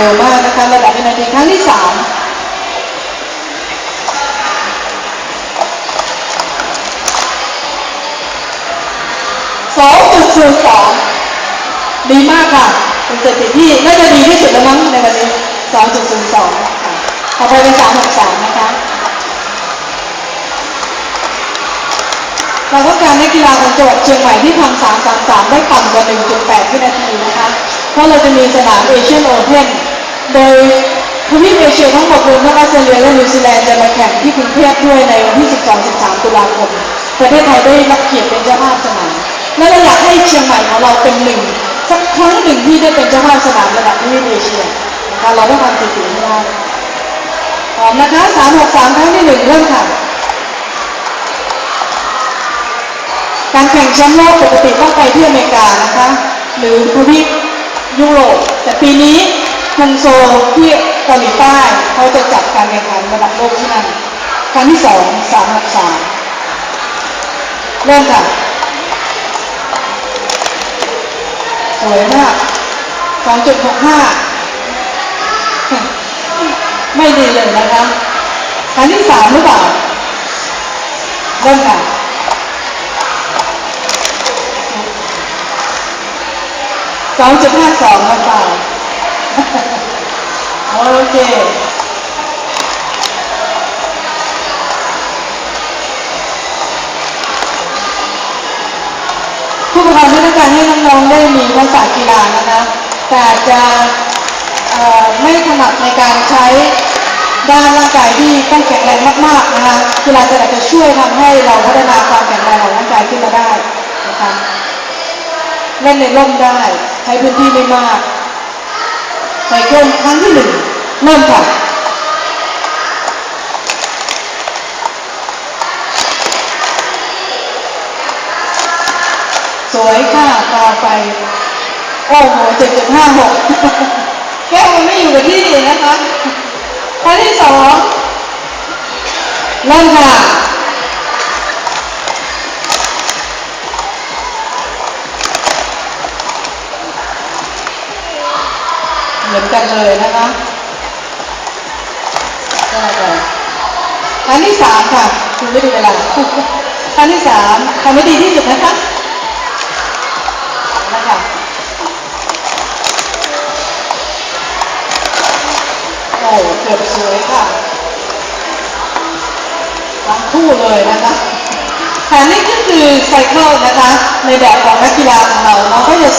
ร็วมากนะคะ ระดับวินาทีครั้งที่สามสองจุดศูนย์สองดีมากค่ะเป็นสถิติที่น่าจะดีที่สุดแล้วมั้งในวันนี้สองจุดศูนย์สองค่ะต่อไปเป็นสามหกสามนะคะเราต้องการนักกีฬาของจังหวัดเชียงใหม่ที่ทำ333 ได้ต่ำกว่า 1.8 วินาทีนะคะ เพราะเราจะมีสนามเอเชียนโอเพ่น ทวีปเอเชียทั้งหมดรวมทั้งออสเตรเลียและนิวซีแลนด์จะมาแข่งที่กรุงเทพด้วยในวันที่ 12-13 ตุลาคม ประเทศไทยได้รับเกียรติเป็นเจ้าภาพสนามและเราอยากให้เชียงใหม่ของเราเป็นหนึ่งสักครั้งหนึ่งที่ได้เป็นเจ้าภาพสนามระดับทวีปเอเชียนะคะเราต้องทำสถิติให้ได้พร้อมนะคะ363ครั้งที่หนึ่งเริ่มค่ะการแข่งแชมป์โลกปกติต้องไปที่อเมริกานะคะ หรือทวีปยุโรปแต่ปีนี้ฮันโซลที่ กาหลีใต้เขาจะจัดการแข่งขันระดับโลกที่นั่นครั้งที่สองสามสามเริ่มค่ะ สวยมากสองจุดหกห้าไม่ดีเลยนะคะครั้งที่สามหรือเปล่าเริ่มค่ะสองจุดห้าสองมาเปล่า โอเคผู้ปกครองที่ต้องการให้น้องๆได้มีทักษะกีฬานะคะ แต่จะไม่ถนัดในการใช้ด้านร่างกายที่ต้องแข็งแรงมากๆนะคะกีฬาจะอาจจะช่วยทำให้เราพัฒนาความแข็งแรงของร่างกายขึ้นมาได้นะคะเล่นในร่มได้ใช้พื้นที่ไม่มาก ไซเคิลครั้งที่หนึ่งเริ่มค่ะสวยค่ะต่อไป โอ้โหเจ็ดจุดห้าหกแก้วมันไม่อยู่กับที่นะคะครั้งที่สองเริ่มค่ะ เหมือนกันเลยนะคะได้เลยครั้งที่สามค่ะคุณไม่ดูเวลาครั้งที่สามทำให้ดีที่สุดนะคะนะคะโอ้เกือบสวยค่ะทั้งคู่เลยนะคะแผนนี้ก็คือไซเคิลนะคะ ในแบบของนักกีฬาของเราเราก็จะ